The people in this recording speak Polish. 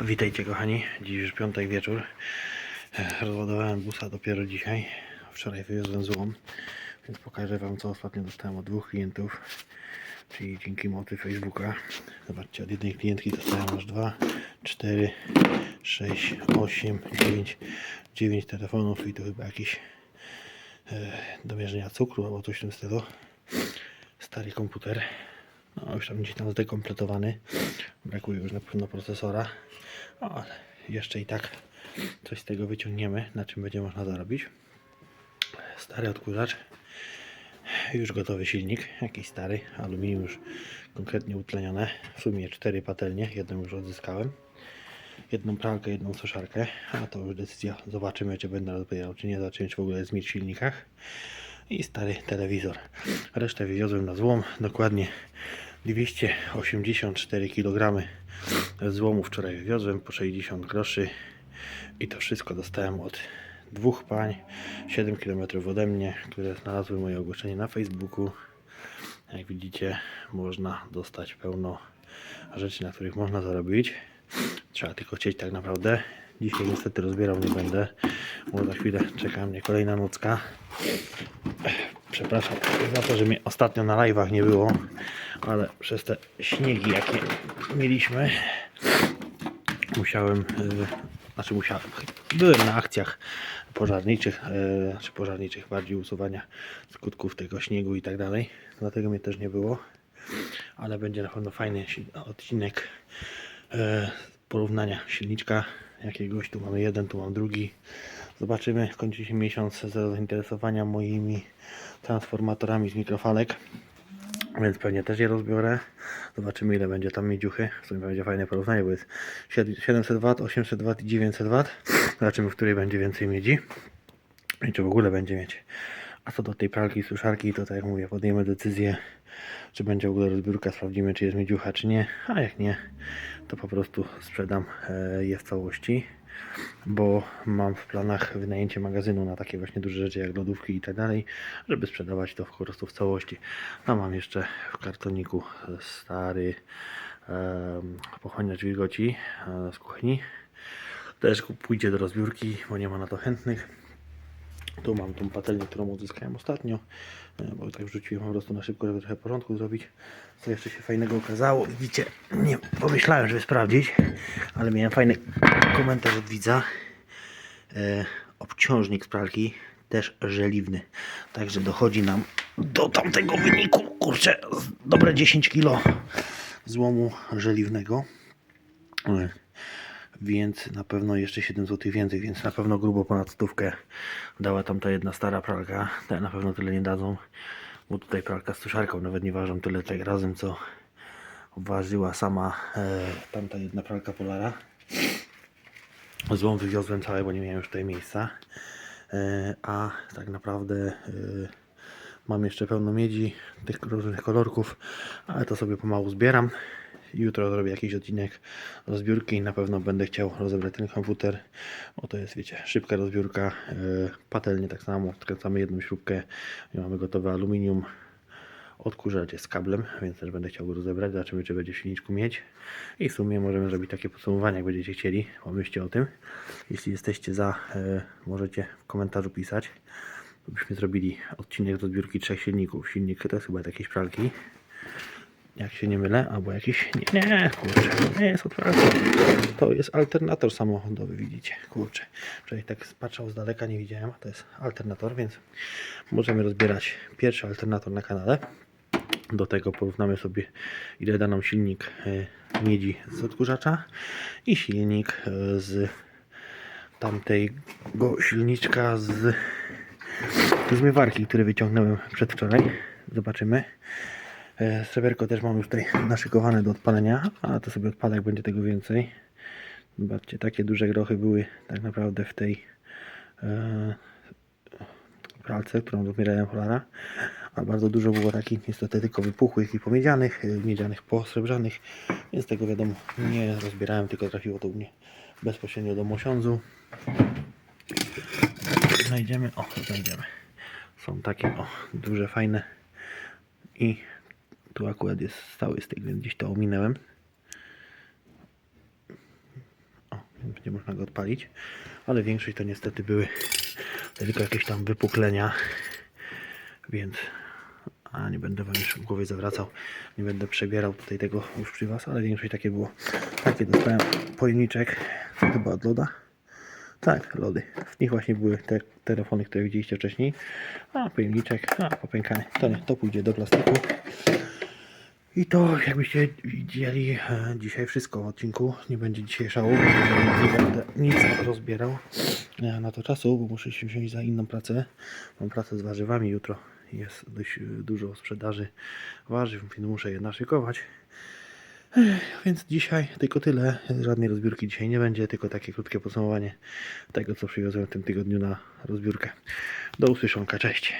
Witajcie kochani, dziś już piątek wieczór. E, Rozładowałem busa dopiero dzisiaj. Wczoraj wywiozłem złom, więc pokażę Wam co ostatnio dostałem od dwóch klientów. Czyli dzięki mocy Facebooka. Zobaczcie, od jednej klientki dostałem aż 2, 4, 6, 8, 9, 9 telefonów i to chyba jakiś e, do mierzenia cukru albo coś w tym stylu. Stary komputer. No, już tam gdzieś tam zdekompletowany. Brakuje już na pewno procesora. No, ale jeszcze i tak coś z tego wyciągniemy, na czym będzie można zarobić. Stary odkurzacz. Już gotowy silnik, jakiś stary, aluminium już konkretnie utlenione. W sumie cztery patelnie, jedną już odzyskałem. Jedną pralkę, jedną suszarkę, a to już decyzja. Zobaczymy, czy będę rozbierał, czy nie. Zobaczymy, czy w ogóle jest w silnikach. I stary telewizor. Resztę wywiozłem na złom. Dokładnie 284 kg złomu wczoraj wywiozłem po 60 groszy. I to wszystko dostałem od dwóch pań 7 km ode mnie, które znalazły moje ogłoszenie na Facebooku. Jak widzicie, można dostać pełno rzeczy, na których można zarobić. Trzeba tylko chcieć tak naprawdę. Dzisiaj niestety rozbierał nie będę, bo za chwilę czeka mnie kolejna nocka. Przepraszam za to, że mnie ostatnio na live'ach nie było, ale przez te śniegi, jakie mieliśmy, musiałem, yy, znaczy musiałem, byłem na akcjach pożarniczych, yy, czy pożarniczych bardziej usuwania skutków tego śniegu i tak dalej, dlatego mnie też nie było, ale będzie na pewno fajny odcinek yy, porównania silniczka jakiegoś, tu mamy jeden, tu mam drugi, zobaczymy, kończy się miesiąc z zainteresowania moimi transformatorami z mikrofalek. Więc pewnie też je rozbiorę. Zobaczymy ile będzie tam miedziuchy. W sumie będzie fajne porównanie, bo jest 700 W, 800 W i 900 W. Zobaczymy, w której będzie więcej miedzi. I czy w ogóle będzie mieć. A co do tej pralki, suszarki, to tak jak mówię, podjemy decyzję, czy będzie w ogóle rozbiórka, sprawdzimy, czy jest miedziucha, czy nie. A jak nie, to po prostu sprzedam e, je w całości bo mam w planach wynajęcie magazynu na takie właśnie duże rzeczy jak lodówki i tak dalej, żeby sprzedawać to po prostu w całości. A mam jeszcze w kartoniku stary um, pochłaniacz wilgoci e, z kuchni. Też pójdzie do rozbiórki, bo nie ma na to chętnych. Tu mam tą patelnię, którą uzyskałem ostatnio, e, bo tak wrzuciłem po prostu na szybko, żeby trochę porządku zrobić. Co jeszcze się fajnego okazało, widzicie, nie pomyślałem, żeby sprawdzić, ale miałem fajny komentarz od widza. E, obciążnik z pralki też żeliwny, także dochodzi nam do tamtego wyniku, kurczę, dobre 10 kg złomu żeliwnego. E, więc na pewno jeszcze 7 zł więcej, więc na pewno grubo ponad stówkę dała tam ta jedna stara pralka. Te na pewno tyle nie dadzą, bo tutaj pralka z suszarką nawet nie ważą tyle tak razem, co ważyła sama e, tamta jedna pralka Polara. Złą wywiozłem całe, bo nie miałem już tutaj miejsca. E, a tak naprawdę e, mam jeszcze pełno miedzi, tych różnych kolorków, ale to sobie pomału zbieram. Jutro zrobię jakiś odcinek rozbiórki i na pewno będę chciał rozebrać ten komputer, bo to jest, wiecie, szybka rozbiórka, e, patelnie tak samo, skręcamy jedną śrubkę mamy gotowe aluminium, odkurzacz jest kablem, więc też będę chciał go rozebrać, zobaczymy czy będzie w silniczku mieć i w sumie możemy zrobić takie podsumowanie, jak będziecie chcieli, pomyślcie o tym. Jeśli jesteście za, e, możecie w komentarzu pisać, byśmy zrobili odcinek do zbiórki trzech silników. Silnik to jest chyba od jakiejś pralki, jak się nie mylę, albo jakiś, nie, nie, kurczę, nie jest pralki, to jest alternator samochodowy, widzicie, kurczę. Wczoraj tak patrzał z daleka, nie widziałem, to jest alternator, więc możemy rozbierać pierwszy alternator na kanale. Do tego porównamy sobie ile da nam silnik e, miedzi z odkurzacza i silnik e, z tamtego silniczka z zmywarki, który wyciągnąłem przedwczoraj. Zobaczymy. E, Sreberko też mam już tutaj naszykowane do odpalenia, a to sobie odpalę jak będzie tego więcej. Zobaczcie, takie duże grochy były tak naprawdę w tej e, pralce, którą rozbierałem Polara. A bardzo dużo było takich niestety tylko wypuchłych i pomiedzianych, e, miedzianych, posrebrzanych, więc tego wiadomo nie rozbierałem, tylko trafiło to u mnie bezpośrednio do mosiądzu. Znajdziemy, o znajdziemy. Są takie o, duże, fajne i tu akurat jest stały styk, więc gdzieś to ominąłem. nie można go odpalić, ale większość to niestety były tylko jakieś tam wypuklenia, więc a nie będę wam już w głowie zawracał, nie będę przebierał tutaj tego już przy was, ale większość takie było. Takie dostałem pojemniczek, chyba od loda. Tak, lody. W nich właśnie były te telefony, które widzieliście wcześniej. A, pojemniczek, a, popękany. To nie, to pójdzie do plastiku. I to, jakbyście widzieli, e, dzisiaj wszystko w odcinku. Nie będzie dzisiaj szału. Nie będę nic rozbierał e, na to czasu, bo muszę się wziąć za inną pracę. Mam pracę z warzywami jutro. Jest dość e, dużo sprzedaży warzyw, więc muszę je naszykować. Więc dzisiaj tylko tyle. Żadnej rozbiórki dzisiaj nie będzie, tylko takie krótkie podsumowanie tego, co przywiozłem w tym tygodniu na rozbiórkę. Do usłyszonka, cześć.